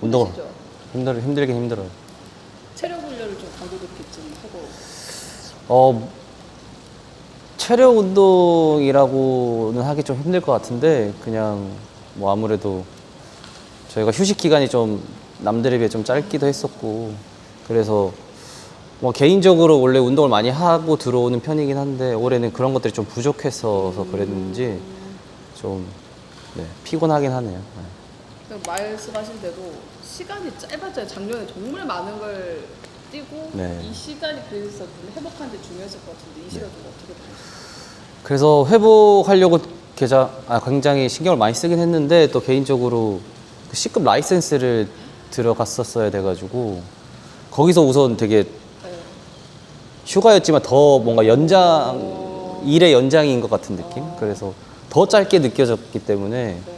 운동을 힘드시죠? 힘들 힘들긴 힘들어요. 체력 훈련을 좀 강도 높게 좀 하고 어 체력 운동이라고는 하기 좀 힘들 것 같은데 그냥 뭐 아무래도 저희가 휴식 기간이 좀 남들에 비해 좀 짧기도 했었고 그래서 뭐 개인적으로 원래 운동을 많이 하고 들어오는 편이긴 한데 올해는 그런 것들이 좀 부족했어서 그랬는지 좀 네, 피곤하긴 하네요. 네. 말씀하신 대로 시간이 짧았잖아요. 작년에 정말 많은 걸 뛰고 네. 이 시간이 그래서 좀 회복하는 데 중요했을 것 같은데 이 시간 좀 어떻게 보셨어요? 그래서 회복하려고 계좌, 아, 굉장히 신경을 많이 쓰긴 했는데 또 개인적으로 그 C급 라이센스를 들어갔었어야 돼가지고 거기서 우선 되게 네. 휴가였지만 더 뭔가 연장 일의 연장인 것 같은 느낌. 그래서 더 짧게 느껴졌기 때문에 네.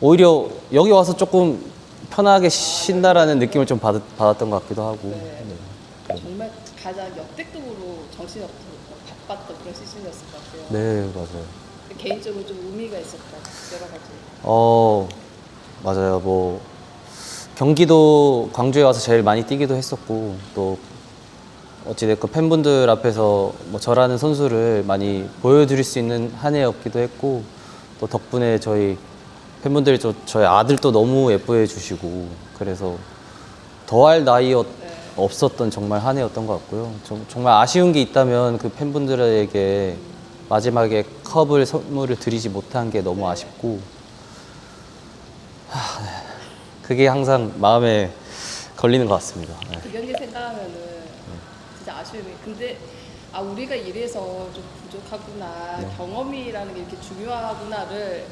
오히려 여기 와서 조금 편하게 쉰다라는 느낌을 좀 받, 받았던 것 같기도 하고. 네. 네. 정말 가장 역대급으로 정신없고 바빴던 그런 시즌이었을 것 같아요. 네, 맞아요. 개인적으로 좀 의미가 있었다 여러 가지. 어 맞아요 뭐 경기도 광주에 와서 제일 많이 뛰기도 했었고 또 어찌됐건 팬분들 앞에서 뭐 저라는 선수를 많이 보여드릴 수 있는 한 해였기도 했고 또 덕분에 저희 팬분들이 저, 저희 아들도 너무 예뻐해 주시고 그래서 더할 나이 었 없었던 정말 한 해였던 것 같고요. 정, 정말 아쉬운 게 있다면 그 팬분들에게 마지막에 컵을 선물을 드리지 못한 게 너무 아쉽고 하, 네. 그게 항상 마음에 걸리는 것 같습니다. 네. 그 경기 생각하면은 진짜 아쉬움이. 근데 아 우리가 이래서 좀 부족하구나 네. 경험이라는 게 이렇게 중요하구나를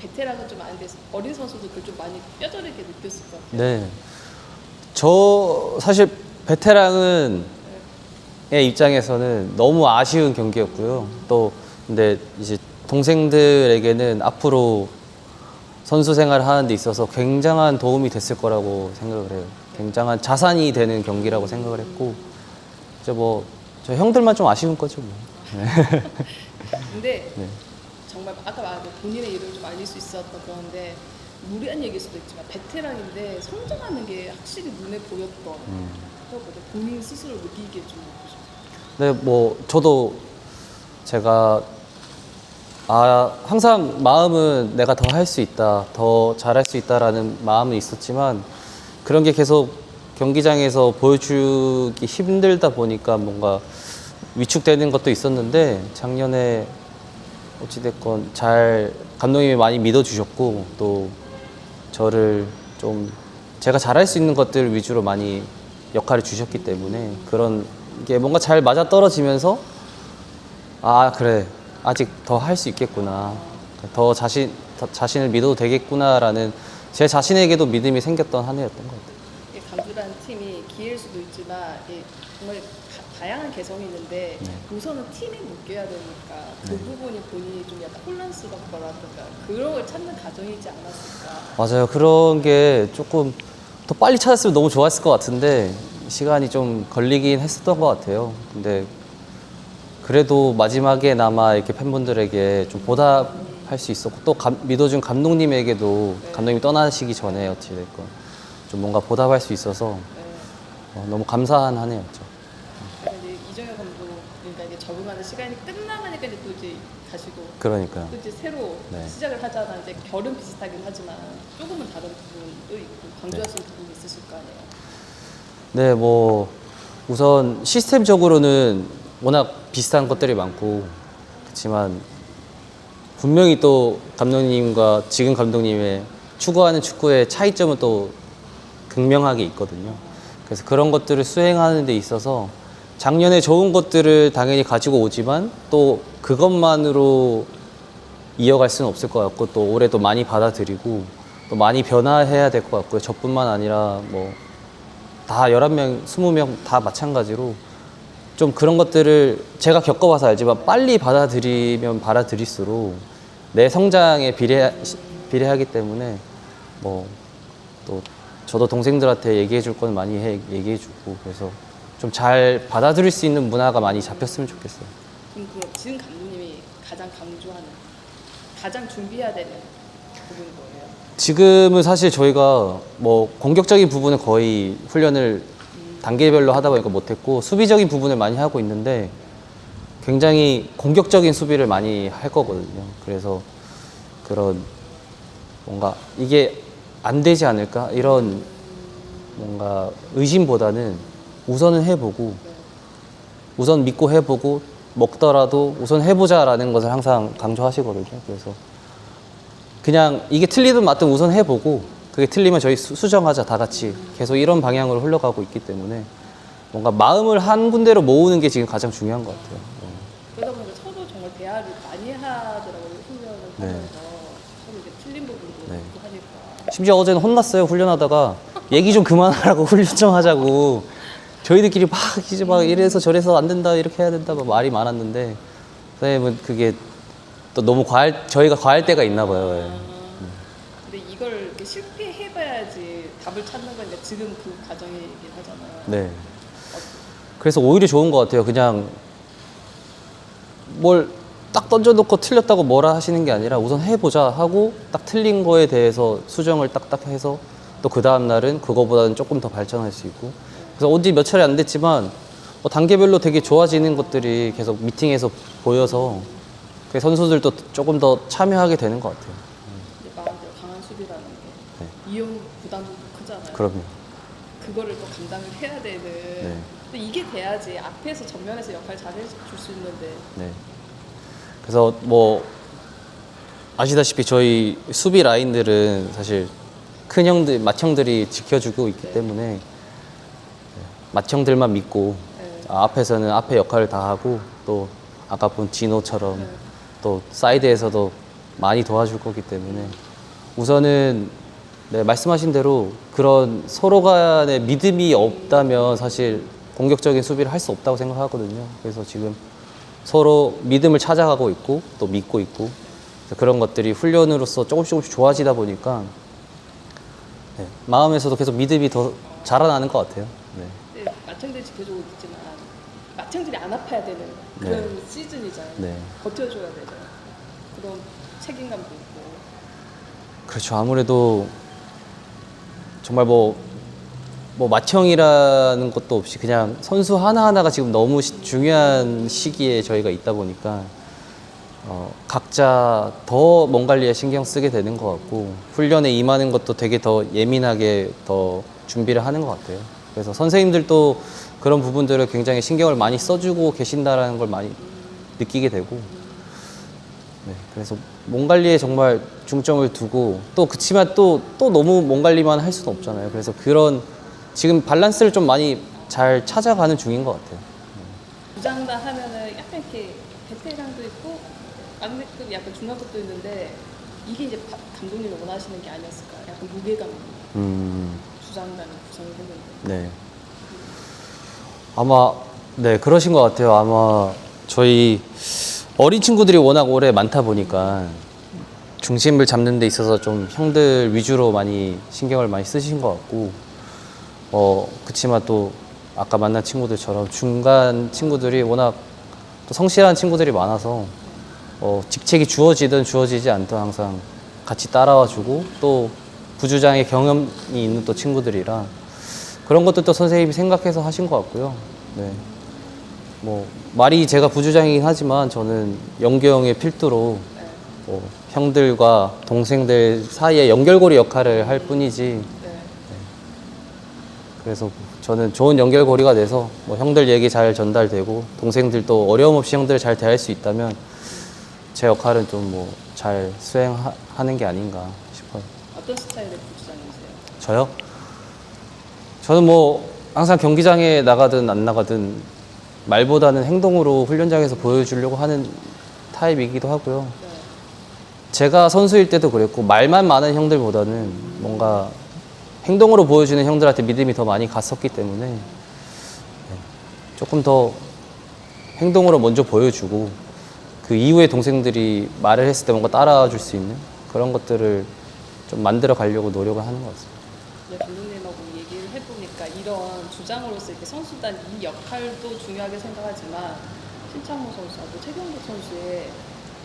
베테랑은 좀 아는데 어린 선수도 그걸 좀 많이 뼈저리게 느꼈을 것 같아요. 네. 저 사실 베테랑은 의 입장에서는 너무 아쉬운 경기였고요. 또 근데 이제 동생들에게는 앞으로 선수 생활을 하는 데 있어서 굉장한 도움이 됐을 거라고 생각을 해요. 굉장한 자산이 되는 경기라고 생각을 했고 이제 뭐 저 형들만 좀 아쉬운 거죠. 뭐. 근데 네. 정말 아까 말한 대로 본인의 이름을 좀 알릴 수 있었던 그런데 무리한 얘기일 수도 있지만 베테랑인데 성장하는 게 확실히 눈에 보였던 음. 그거거든요. 본인 스스로 느끼기에 좀 어떠셨어요? 네, 뭐 저도 제가 아 항상 마음은 내가 더 할 수 있다, 더 잘할 수 있다라는 마음은 있었지만 그런 게 계속 경기장에서 보여주기 힘들다 보니까 뭔가 위축되는 것도 있었는데 작년에 어찌됐건 잘 감독님이 많이 믿어주셨고 또 저를 좀 제가 잘할 수 있는 것들 위주로 많이 역할을 주셨기 때문에 그런 게 뭔가 잘 맞아 떨어지면서 아 그래 아직 더 할 수 있겠구나 더 자신 더 자신을 믿어도 되겠구나라는 제 자신에게도 믿음이 생겼던 한 해였던 것 같아요. 강주라는 팀이 기회일 수도 있지만 이게 정말 다, 다양한 개성이 있는데 네. 우선은 팀에 묶여야 되니까 그 부분이 본인이 좀 약간 혼란스럽거라든가 그런 걸 찾는 과정이지 않았을까. 맞아요. 그런 게 조금 더 빨리 찾았으면 너무 좋았을 것 같은데 시간이 좀 걸리긴 했었던 것 같아요. 근데 그래도 마지막에나마 이렇게 팬분들에게 좀 보답할 수 있었고 또 감- 믿어준 감독님에게도 감독님이 떠나시기 전에 어찌됐건 좀 뭔가 보답할 수 있어서 네. 어, 너무 감사한 한 해였죠. 이제 이정현 감독 그러니까 이게 적응하는 시간이 끝나가니까 이제 또 이제 가시고 그러니까요. 또 이제 새로 네. 시작을 하잖아. 이제 결은 비슷하긴 하지만 조금은 다른 부분도 있고 강조하시는 네. 부분이 있으실 거 아니에요. 네, 뭐 우선 시스템적으로는 워낙 비슷한 것들이 많고 그렇지만 분명히 또 감독님과 지금 감독님의 추구하는 축구의 차이점은 또 극명하게 있거든요. 그래서 그런 것들을 수행하는 데 있어서 작년에 좋은 것들을 당연히 가지고 오지만 또 그것만으로 이어갈 수는 없을 것 같고 또 올해도 많이 받아들이고 또 많이 변화해야 될 것 같고요. 저뿐만 아니라 뭐 다 11명, 20명 다 마찬가지로 좀 그런 것들을 제가 겪어봐서 알지만 빨리 받아들이면 받아들일수록 내 성장에 비례, 비례하기 때문에 뭐또 저도 동생들한테 얘기해 줄 건 많이 해, 얘기해 주고 그래서 좀 잘 받아들일 수 있는 문화가 많이 잡혔으면 좋겠어요. 그럼 그럼 지금 감독님이 가장 강조하는 가장 준비해야 되는 부분인 거예요. 지금은 사실 저희가 뭐 공격적인 부분은 거의 훈련을 단계별로 하다 보니까 못했고 수비적인 부분을 많이 하고 있는데 굉장히 공격적인 수비를 많이 할 거거든요. 그래서 그런 뭔가 이게 안 되지 않을까 이런 뭔가 의심보다는 우선은 해보고 우선 믿고 해보고 먹더라도 우선 해보자라는 것을 항상 강조하시거든요. 그래서 그냥 이게 틀리든 맞든 우선 해보고 그게 틀리면 저희 수- 수정하자 다 같이 계속 이런 방향으로 흘러가고 있기 때문에 뭔가 마음을 한 군데로 모으는 게 지금 가장 중요한 것 같아요. 그러다 보니까 서로 정말 대화를 많이 하더라고요 훈련을 네. 하면서 서로 이제 틀린 부분도 네. 있고 하니까 심지어 어제는 혼났어요 훈련하다가 얘기 좀 그만하라고 훈련 좀 하자고 저희들끼리 막 이제 막 이래서 저래서 안 된다 이렇게 해야 된다 막 말이 많았는데 선생님은 그게 또 너무 과할 저희가 과할 때가 있나 봐요. 예. 근데 이걸 이렇게 실패해봐야지 답을 찾는 거니까 지금 그 과정이긴 하잖아요. 네. 그래서 오히려 좋은 것 같아요. 그냥 뭘 딱 던져놓고 틀렸다고 뭐라 하시는 게 아니라 우선 해보자 하고 딱 틀린 거에 대해서 수정을 딱딱 해서 또 그 다음 날은 그거보다는 조금 더 발전할 수 있고 그래서 온지 몇 차례 안 됐지만 뭐 단계별로 되게 좋아지는 것들이 계속 미팅에서 보여서 그 선수들도 조금 더 참여하게 되는 것 같아요. 마음대로 강한 수비라는 게 네. 이용 부담도 크잖아요. 그럼요. 그거를 또 감당을 해야 되는. 네. 또 이게 돼야지 앞에서 전면에서 역할 잘 해줄 수 있는데 네. 그래서 뭐 아시다시피 저희 수비 라인들은 사실 큰 형들, 맏형들이 지켜주고 있기 때문에 네, 맏형들만 믿고 네. 아, 앞에서는 앞에 역할을 다 하고 또 아까 본 진호처럼 또 사이드에서도 많이 도와줄 거기 때문에 우선은 네, 말씀하신 대로 그런 서로 간의 믿음이 없다면 사실 공격적인 수비를 할 수 없다고 생각하거든요. 그래서 지금 서로 믿음을 찾아가고 있고 또 믿고 있고 그런 것들이 훈련으로서 조금씩 조금씩 좋아지다 보니까 네, 마음에서도 계속 믿음이 더 자라나는 것 같아요. 네. 근데 마청들이 지켜주고 있지만 마청들이 안 아파야 되는 그런 시즌이잖아요. 네. 버텨줘야 되죠. 그런 책임감도 있고. 그렇죠. 아무래도 정말 뭐, 뭐 맏형이라는 것도 없이 그냥 선수 하나하나가 지금 너무 시- 중요한 시기에 저희가 있다 보니까 어, 각자 더 몸 관리에 신경 쓰게 되는 것 같고 훈련에 임하는 것도 되게 더 예민하게 더 준비를 하는 것 같아요. 그래서 선생님들도 그런 부분들을 굉장히 신경을 많이 써주고 계신다라는 걸 많이 느끼게 되고 네, 그래서 몸 관리에 정말 중점을 두고 또 그치만 또 또 너무 몸 관리만 할 수는 없잖아요. 그래서 그런 지금 밸런스를 좀 많이 잘 찾아가는 중인 것 같아요. 부장단 하면은 약간 이렇게 베테랑도 있고 막내급 약간 중간급도 있는데 이게 이제 바- 감독님이 원하시는 게 아니었을까? 약간 무게감 음, 주장단을 구성을 했는데 네. 아마 네 그러신 것 같아요. 아마 저희 어린 친구들이 워낙 오래 많다 보니까 중심을 잡는 데 있어서 좀 형들 위주로 많이 신경을 많이 쓰신 것 같고 어 그치만 또 아까 만난 친구들처럼 중간 친구들이 워낙 또 성실한 친구들이 많아서 어 직책이 주어지든 주어지지 않든 항상 같이 따라와 주고 또 부주장의 경험이 있는 또 친구들이라 그런 것도 또 선생님이 생각해서 하신 것 같고요. 네. 뭐 말이 제가 부주장이긴 하지만 저는 영교 형의 필두로 뭐 형들과 동생들 사이의 연결고리 역할을 할 뿐이지 네. 그래서 저는 좋은 연결고리가 돼서 뭐 형들 얘기 잘 전달되고 동생들도 어려움 없이 형들을 잘 대할 수 있다면 제 역할은 좀 뭐 잘 수행하는 게 아닌가 싶어요. 어떤 스타일의 부주장이세요? 저요? 저는 뭐 항상 경기장에 나가든 안 나가든 말보다는 행동으로 훈련장에서 보여주려고 하는 타입이기도 하고요. 네. 제가 선수일 때도 그랬고 말만 많은 형들보다는 뭔가 행동으로 보여주는 형들한테 믿음이 더 많이 갔었기 때문에 네, 조금 더 행동으로 먼저 보여주고 그 이후에 동생들이 말을 했을 때 뭔가 따라와 줄 수 있는 그런 것들을 좀 만들어 가려고 노력을 하는 것 같습니다. 네, 감독님하고 얘기를 해보니까 이런 주장으로서 이렇게 선수단 이 역할도 중요하게 생각하지만 신창모 선수하고 최경도 선수의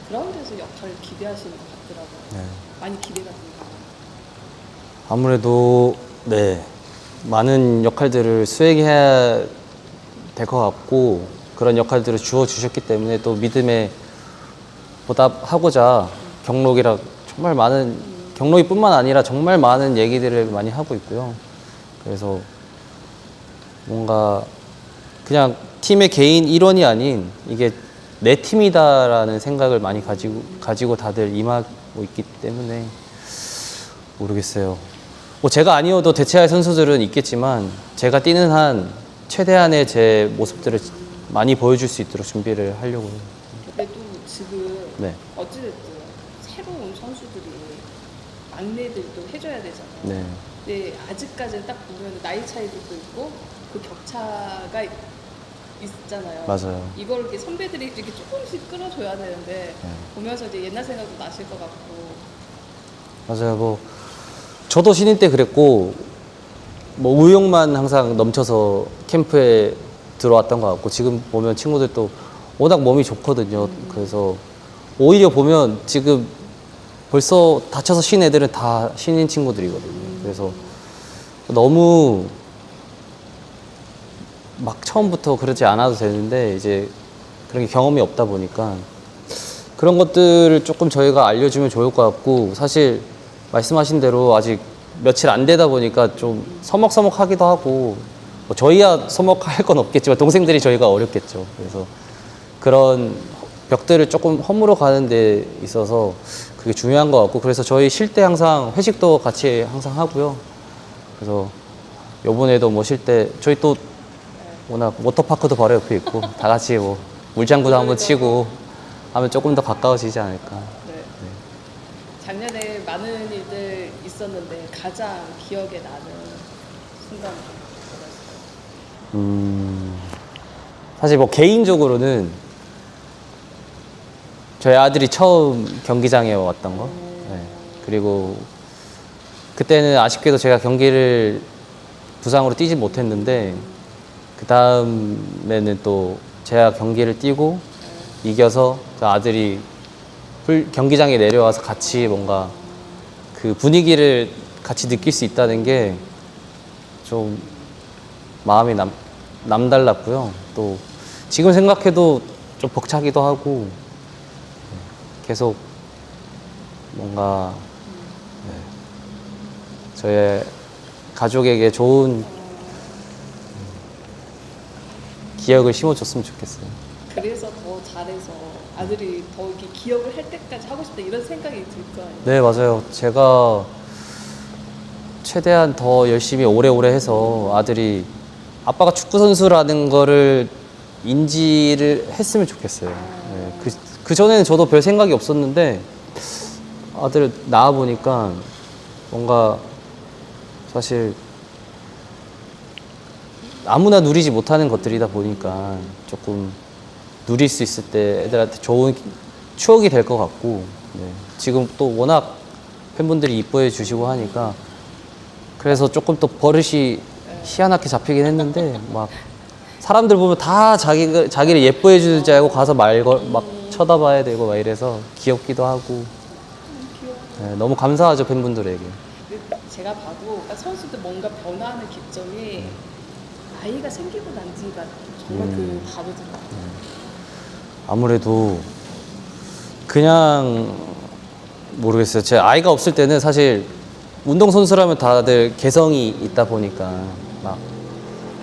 그라운드에서 역할을 기대하시는 것 같더라고요. 네. 많이 기대가 됩니다. 아무래도 네 많은 역할들을 수행해야 될 것 같고 그런 역할들을 주어 주셨기 때문에 또 믿음에 보답하고자 경록이라 정말 많은 경록이뿐만 아니라 정말 많은 얘기들을 많이 하고 있고요. 그래서 뭔가 그냥 팀의 개인 일원이 아닌 이게 내 팀이다라는 생각을 많이 가지고 가지고 다들 임하고 있기 때문에 모르겠어요. 뭐 제가 아니어도 대체할 선수들은 있겠지만 제가 뛰는 한 최대한의 제 모습들을 많이 보여줄 수 있도록 준비를 하려고 해요. 그래도 지금 네. 어찌됐든 새로운 선수들이 막내들도 해줘야 되잖아요. 네. 근데 아직까지는 딱 보면 나이 차이도 있고 그 격차가 있- 있잖아요. 맞아요. 이걸 이렇게 선배들이 이렇게 조금씩 끌어줘야 되는데 네. 보면서 이제 옛날 생각도 나실 것 같고 맞아요. 뭐 저도 신인 때 그랬고 뭐 우욕만 항상 넘쳐서 캠프에 들어왔던 것 같고 지금 보면 친구들도 워낙 몸이 좋거든요. 그래서 오히려 보면 지금 벌써 다쳐서 쉰 애들은 다 신인 친구들이거든요. 그래서 너무 막 처음부터 그러지 않아도 되는데 이제 그런 게 경험이 없다 보니까 그런 것들을 조금 저희가 알려주면 좋을 것 같고 사실 말씀하신 대로 아직 며칠 안 되다 보니까 좀 서먹서먹하기도 하고 뭐 저희야 서먹할 건 없겠지만 동생들이 저희가 어렵겠죠. 그래서 그런 벽들을 조금 허물어 가는 데 있어서 그게 중요한 것 같고 그래서 저희 쉴 때 항상 회식도 같이 항상 하고요. 그래서 요번에도 뭐 쉴 때 저희 또 워낙 워터파크도 바로 옆에 있고 다 같이 뭐 물장구도 한번 치고 하면 조금 더 가까워지지 않을까. 많은 일들 있었는데 가장 기억에 나는 순간? 음, 사실 뭐 개인적으로는 저희 아들이 처음 경기장에 왔던 거. 네. 그리고 그때는 아쉽게도 제가 경기를 부상으로 뛰지 못했는데 그 다음에는 또 제가 경기를 뛰고 이겨서 그 아들이 풀- 경기장에 내려와서 같이 뭔가 그 분위기를 같이 느낄 수 있다는 게 좀 마음이 남, 남달랐고요. 또 지금 생각해도 좀 벅차기도 하고 네, 계속 뭔가 네, 저의 가족에게 좋은 기억을 심어줬으면 좋겠어요. 그래서 더 잘해서 아들이 더 이렇게 기억을 할 때까지 하고 싶다 이런 생각이 들거 아니에요? 네, 맞아요. 제가 최대한 더 열심히 오래오래 해서 아들이 아빠가 축구 선수라는 거를 인지를 했으면 좋겠어요. 네, 그, 그 전에는 저도 별 생각이 없었는데 아들 낳아 보니까 뭔가 사실 아무나 누리지 못하는 것들이다 보니까 조금 누릴 수 있을 때 애들한테 좋은 추억이 될 것 같고 네. 지금 또 워낙 팬분들이 이뻐해 주시고 하니까 그래서 조금 또 버릇이 희한하게 잡히긴 했는데 막 사람들 보면 다 자기 자기를 예뻐해 주는 줄 알고 가서 말막 쳐다봐야 되고 막 이래서 귀엽기도 하고 네, 너무 감사하죠 팬분들에게 제가 봐도 선수들 뭔가 변화하는 기점이 아이가 생기고 난 뒤가 정말 음. 그 다르더라고요. 아무래도 그냥 모르겠어요. 제 아이가 없을 때는 사실 운동 선수라면 다들 개성이 있다 보니까 막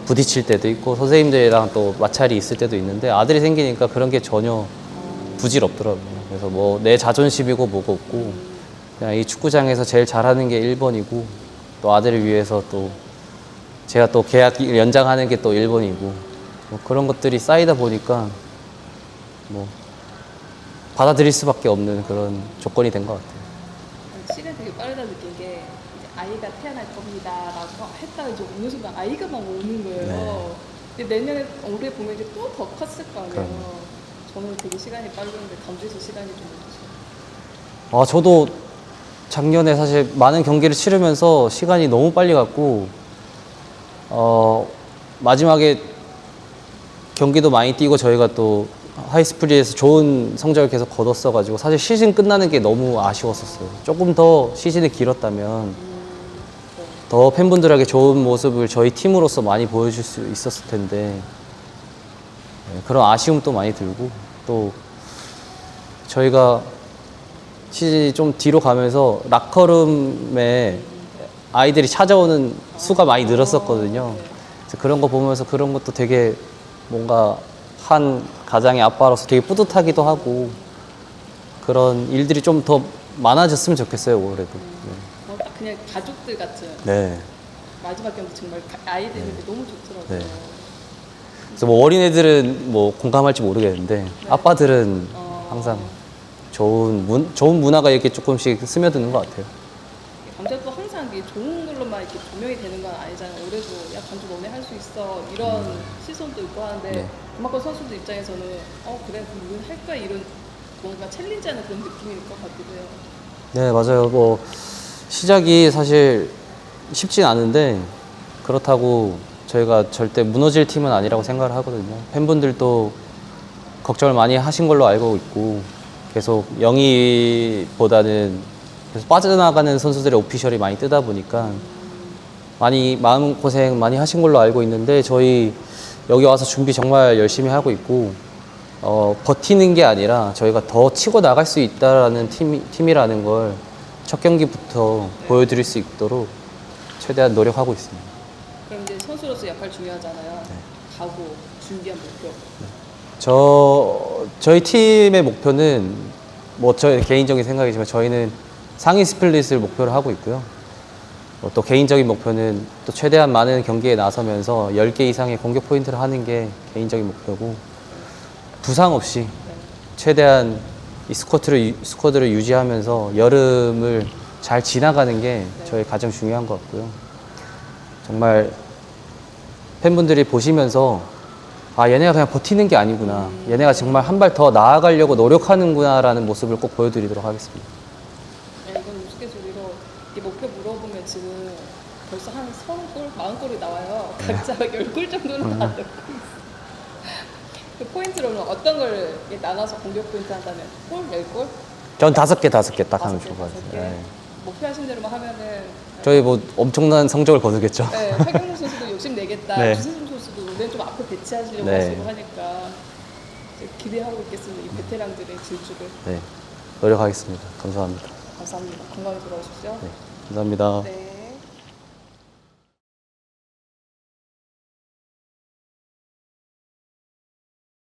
부딪힐 때도 있고 선생님들이랑 또 마찰이 있을 때도 있는데 아들이 생기니까 그런 게 전혀 부질없더라고요. 그래서 뭐 내 자존심이고 뭐고 없고 그냥 이 축구장에서 제일 잘하는 게 1번이고 또 아들을 위해서 또 제가 또 계약 연장하는 게 또 1번이고 뭐 그런 것들이 쌓이다 보니까 뭐 받아들일 수밖에 없는 그런 조건이 된 것 같아요. 시간이 되게 빠르다 느낀 게 이제 아이가 태어날 겁니다라고 했다가 이제 어느 순간 아이가 막 오는 거예요. 네. 근데 내년에 올해 보면 이제 또 더 컸을 거 아니에요. 그럼요. 저는 되게 시간이 빠르는데 감주에서 시간이 좀 늦으셔요. 아 저도 작년에 사실 많은 경기를 치르면서 시간이 너무 빨리 갔고 어 마지막에 경기도 많이 뛰고 저희가 또 하이스프리에서 좋은 성적을 계속 거뒀어가지고 사실 시즌 끝나는 게 너무 아쉬웠었어요. 조금 더 시즌이 길었다면 더 팬분들에게 좋은 모습을 저희 팀으로서 많이 보여줄 수 있었을 텐데 네, 그런 아쉬움도 많이 들고 또 저희가 시즌이 좀 뒤로 가면서 락커룸에 아이들이 찾아오는 수가 많이 늘었었거든요. 그래서 그런 거 보면서 그런 것도 되게 뭔가 한 가장의 아빠로서 되게 뿌듯하기도 하고 그런 일들이 좀 더 많아졌으면 좋겠어요 올해도. 어, 딱 그냥 가족들 같은 네. 마지막 경기 정말 가- 아이들이 너무 좋더라고요. 네. 그래서 뭐 어린애들은 뭐 공감할지 모르겠는데 아빠들은 어. 항상 좋은 문, 좋은 문화가 이렇게 조금씩 스며드는 것 같아요. 감독도 항상 이게 좋은 걸로만 이렇게 조명이 되는 건 아니잖아요. 올해도 야 감독 너네 할 수 있어 이런 시선도 있고 하는데 네. 그만큼 선수들 입장에서는 어 그래 그럼 할까 이런 뭔가 챌린지하는 그런 느낌일 것 같기도 해요. 네, 맞아요. 뭐 시작이 사실 쉽진 않은데 그렇다고 저희가 절대 무너질 팀은 아니라고 생각을 하거든요. 팬분들도 걱정을 많이 하신 걸로 알고 있고 계속 영희보다는 계속 빠져나가는 선수들의 오피셜이 많이 뜨다 보니까 많이 마음 고생 많이 하신 걸로 알고 있는데 저희 여기 와서 준비 정말 열심히 하고 있고 어, 버티는 게 아니라 저희가 더 치고 나갈 수 있다라는 팀, 팀이라는 걸 첫 경기부터 보여드릴 수 있도록 최대한 노력하고 있습니다. 그럼 이제 선수로서 역할 중요하잖아요. 네. 각오, 준비한 목표. 저 저희 팀의 목표는 뭐 저희 개인적인 생각이지만 저희는 상위 스플릿을 목표로 하고 있고요. 뭐또 개인적인 목표는 또 최대한 많은 경기에 나서면서 10개 이상의 공격 포인트를 하는 게 개인적인 목표고 부상 없이 최대한 이 스쿼트를 유- 스쿼드를 유지하면서 여름을 잘 지나가는 게 저희 가장 중요한 것 같고요. 정말 팬분들이 보시면서 아 얘네가 그냥 버티는 게 아니구나. 얘네가 정말 한 발 더 나아가려고 노력하는구나라는 모습을 꼭 보여드리도록 하겠습니다. 네, 이건 우스갯소리로 이 목표 물어보면 지금 벌써 한 30골, 40골이 나와요. 네. 각자 10골 정도는 음. 다 넣고 있어요. 그 포인트로는 어떤 걸 이렇게 나눠서 공격 포인트 한다면 골, 10골? 전 다섯 개 다섯 개 딱 하면 좋을 것 같아요. 개? 네. 목표하신 대로만 하면은 저희 뭐 엄청난 성적을 거두겠죠. 네, 박영민 선수도 욕심 내겠다. 네. 주세준 선수도 올해 좀 앞에 배치하시려고 네. 하시고 하니까 이제 기대하고 있겠습니다. 이 베테랑들의 질주를. 네, 노력하겠습니다. 감사합니다. 감사합니다. 건강히 돌아오십시오. 네, 감사합니다. 네.